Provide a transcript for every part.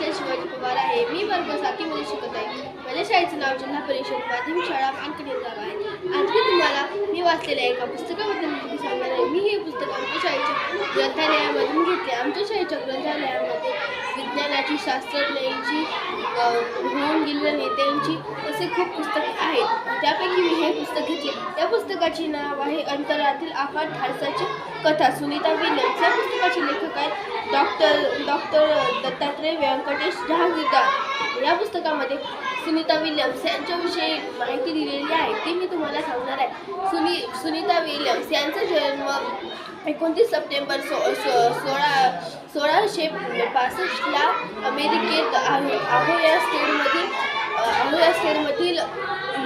परिचय शिवाजी पवार आहे. मी वर्ग साथीमध्ये शिकत आहे. माझ्या शाळेचं नाव जिल्हा परिषद माध्यमिक शाळा मानकडी गाव आहे. आज मी तुम्हाला मी वाचलेल्या एका पुस्तकाबद्दल सांगणार आहे. मी हे पुस्तक आमच्या शाळेच्या ग्रंथालयामधून घेतले आमच्या शाळेच्या ग्रंथालयामध्ये विज्ञानाची शास्त्रज्ञांची होऊन गेलेल्या नेत्यांची असे खूप पुस्तक आहेत. त्यापैकी मी हे पुस्तक घेतले. पुस्तकाचे नाव आहे अंतरातील आकार धाडसाची कथा. सुनीता विल्यम्स या पुस्तकाचे लेखक आहेत डॉक्टर डॉक्टर दत्तात्रय व्यंकटेश जहागीरदार. या पुस्तकामध्ये सुनीता विल्यम्स यांच्याविषयी माहिती दिलेली आहे. ती मी तुम्हाला सांगणार आहे. सुनी सुनीता विल्यम्स यांचा जन्म एकोणतीस सप्टेंबर सो सो सोळा सोळाशे पासष्टला अमेरिकेत आहो. आहो या स्टेटमधील आहो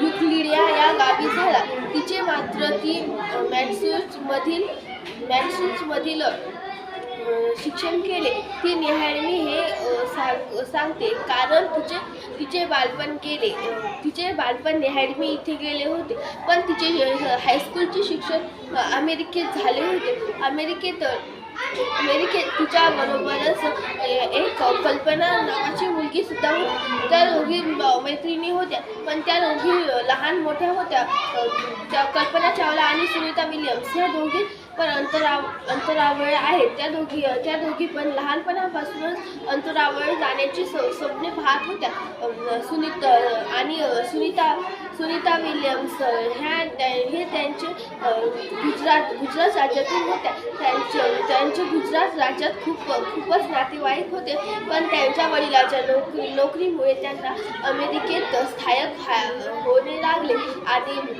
युक्लिडिया या गावी झाला. तिचे मात्र ती मॅन्सूसमधील मॅन्सूसमधील शिक्षण केले. ती नेहमी हे सांग सांगते. कारण तिचे तिचे बालपण केले तिचे बालपण नेहमी इथे गेले होते. पण तिचे हायस्कूलचे शिक्षण अमेरिकेत झाले होते. अमेरिकेत अमेरिकेत तिच्या बरोबरच एक कल्पना नावाची मुलगी सुद्धा होती. त्या दोघी मैत्रिणी होत्या. पण त्या दोघी लहान मोठ्या होत्या. त्या कल्पना चावला आणि सुनीता विलियम्स ह्या दोघी पण अंतराव अंतरावळ आहेत. त्या दोघी त्या दोघी पण लहानपणापासूनच अंतरावळ जाण्याची स स्वप्ने पाहत होत्या. सुनीता आणि सुनीता सुनीता विल्यम्स ह्या त्या- हे त्यांचे गुजरात गुजरात राज्यातून होत्या. त्यांचे त्यांचे गुजरात राज्यात खूप खूपच नातेवाईक होते. पण त्यांच्या वडिलाच्या नोकरी नोकरीमुळे त्यांना अमेरिकेत स्थायक व्हा- होणे लागले. आणि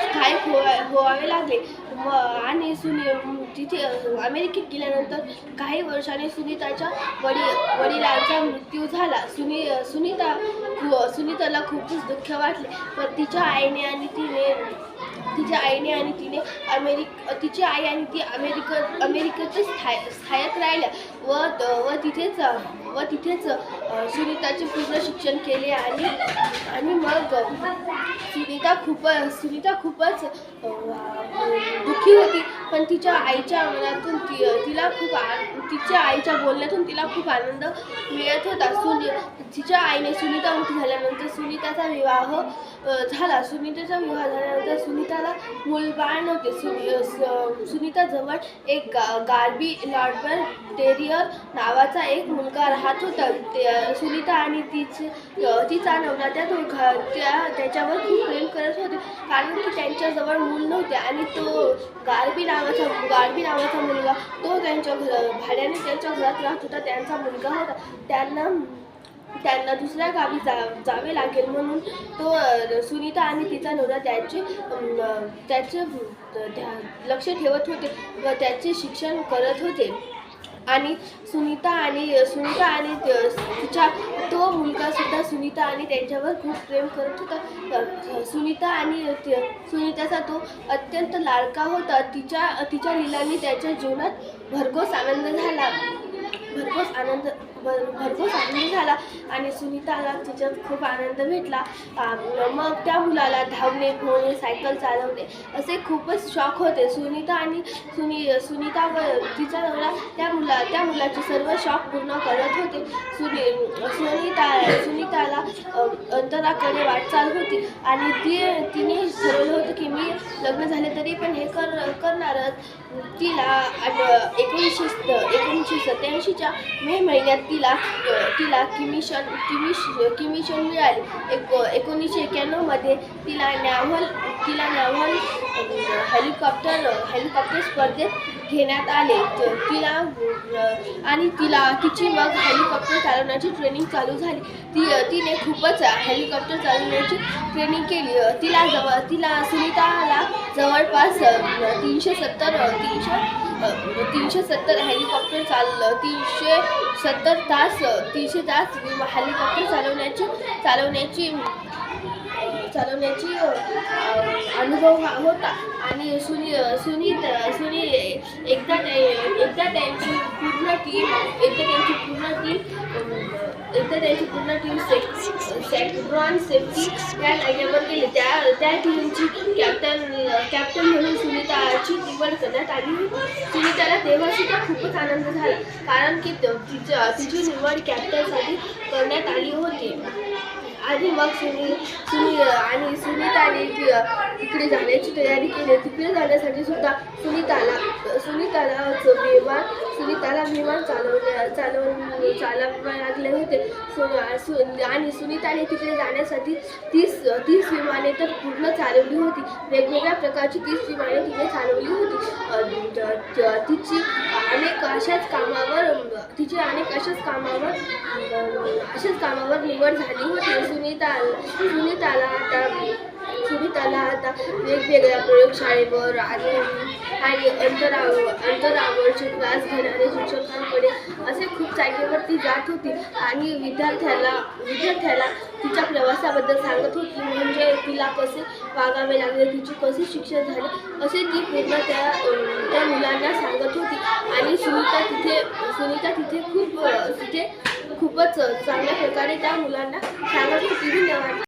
स्थायिक हो व्हावे लागले. व आणि सुनी तिथे अमेरिकेत गेल्यानंतर काही वर्षाने सुनीताच्या वडील वडिलांचा मृत्यू झाला. सुनी सुनीता खू सुनीताला खूपच दुःख वाटले. पण तिच्या आईने आणि तिने तिच्या आईने आणि तिने अमेरिक तिची आई आणि ती अमेरिक अमेरिकेतच स्थाय स्थायक राहिल्या. व व तिथेच व तिथेच सुनीताचे पूर्ण शिक्षण केले आणि आणि मग सुनीता खूप सुनीता खूपच दुःखी होती. पण तिच्या आईच्या मनातून ती तिला खूप आ तिच्या आईच्या बोलण्यातून तिला खूप आनंद मिळत होता. सुनी तिच्या आईने सुनीता मोठी झाल्यानंतर सुनीताचा विवाह झाला. सुनीताचा विवाह झाल्यानंतर सुनीताला मूलबाळ नव्हते. सुनी सुनीताजवळ एक गा गार्बी लॉडबर टेरियर नावाचा एक मुलगा राहत होता. त्या सुनीता आणि तिची तिचा नवरा त्या दोघा त्या त्याच्यावर खूप प्रेम करत होते. कारण की त्यांच्याजवळ मूल नव्हते आणि तो गार्बी नावाचा गार्बी नावाचा मुलगा तो त्यांच्या घर भाड्याने त्यांच्या घरात राहत होता. त्यांचा मुलगा होता. त्यांना त्यांना दुसऱ्या गावी जा जावे लागेल म्हणून तो सुनीता आणि तिचा नवरा त्याचे त्याचे त्या लक्ष ठेवत होते व त्याचे शिक्षण करत होते. आणि सुनीता आणि सुनीता आणि तिच्या तो मुलगा सुद्धा सुनीता आणि त्यांच्यावर खूप प्रेम करत होता. सुनीता आणि सुनीताचा तो अत्यंत लाडका होता. तिच्या तिच्या लिलांनी त्याच्या जीवनात भरघोस आनंद झाला. भरघोस आनंद भर भरघोस आनंद झाला आणि सुनीताला तिच्यात खूप आनंद भेटला. मग त्या मुलाला धावणे पोहणे सायकल चालवणे असे खूपच शॉक होते. सुनीता आणि सुनी सुनीता व तिचा नवरा त्या मुला त्या मुलाचे सर्व शॉक पूर्ण करत होते. सुनी सुनीता सुनीता अंतराकडे वाटचाल होती. आणि ती तिने ठरवलं होतं की मी लग्न झाले तरी पण हे कर करणारच. तिला एकोणीसशे एकोणीसशे सत्याऐंशीच्या मे महिन्यात तिला तिला किमिशन किमिश किमिशन मिळाली. एक एकोणीसशे एक्याण्णवमध्ये तिला नॅव्हल तिला नॅव्हल हेलिकॉप्टर हेलिकॉप्टर स्पर्धेत घेण्यात आले. तिला आणि तिला तिची मग हेलिकॉप्टर चालवण्याची ट्रेनिंग चालू झाली. ती तिने खूपच हेलिकॉप्टर चालवण्याची ट्रेनिंग केली. तिला जवळ तिला सुनीताला जवळपास तीनशे सत्तर तीनशे तीनशे सत्तर हेलिकॉप्टर चाललं. तीनशे सत्तर तास तीनशे तास हेलिकॉप्टर चालवण्याची चालवण्याची चालवण्याची अनुभव हा होता. आणि सुनी सुनीत सुनी एकदा एकदा त्यांची पूर्ण टीम एकदा त्यांची पूर्ण टीम एकदा त्यांची पूर्ण टीम सेक्ट्रॉन सेफ्टी या जाग्यावर गेली. त्या त्या टीमची कॅप्टन कॅप्टन म्हणून सुनीताची निवड करण्यात आली होती. सुनीताला तेव्हासुद्धा खूपच आनंद झाला. कारण की तिचं तिची निवड कॅप्टनसाठी करण्यात आली होती. आणि मग सुनी सुनी आणि सुनीताने तिकडे जाण्याची तयारी केली. तिकडे जाण्यासाठी सुद्धा सुनीताला सुनीताला च- विमान सुनीताला विमान चालवण्या चालव चालवा लागले होते. सु- आणि सुनीताने तिकडे जाण्यासाठी तीस तीस विमाने तर पूर्ण चालवली होती. वेगवेगळ्या प्रकारची तीस विमाने तिथे चालवली होती. तिची अनेक अशाच कामावर तिची अनेक अशाच कामावर अशाच कामावर निवड झाली होती. सुनीता सुनीताला आता सुनीताला आता वेगवेगळ्या प्रयोगशाळेवर आणि आणि अंतरावर अंतरावर क्लास घेणारे शिक्षकांकडे असे खूप जागेवर ती जात होती. आणि विद्यार्थ्याला विद्यार्थ्याला तिच्या प्रवासाबद्दल सांगत होती. म्हणजे तिला कसे वागावे लागले तिचे कसे शिक्षण झाले असे ती पूर्ण त्या त्या मुलांना सांगत होती. आणि सुनीता तिथे सुनीता तिथे खूप तिथे खूपच चांगल्या प्रकारे त्या मुलांना सांगत होती. धन्यवाद.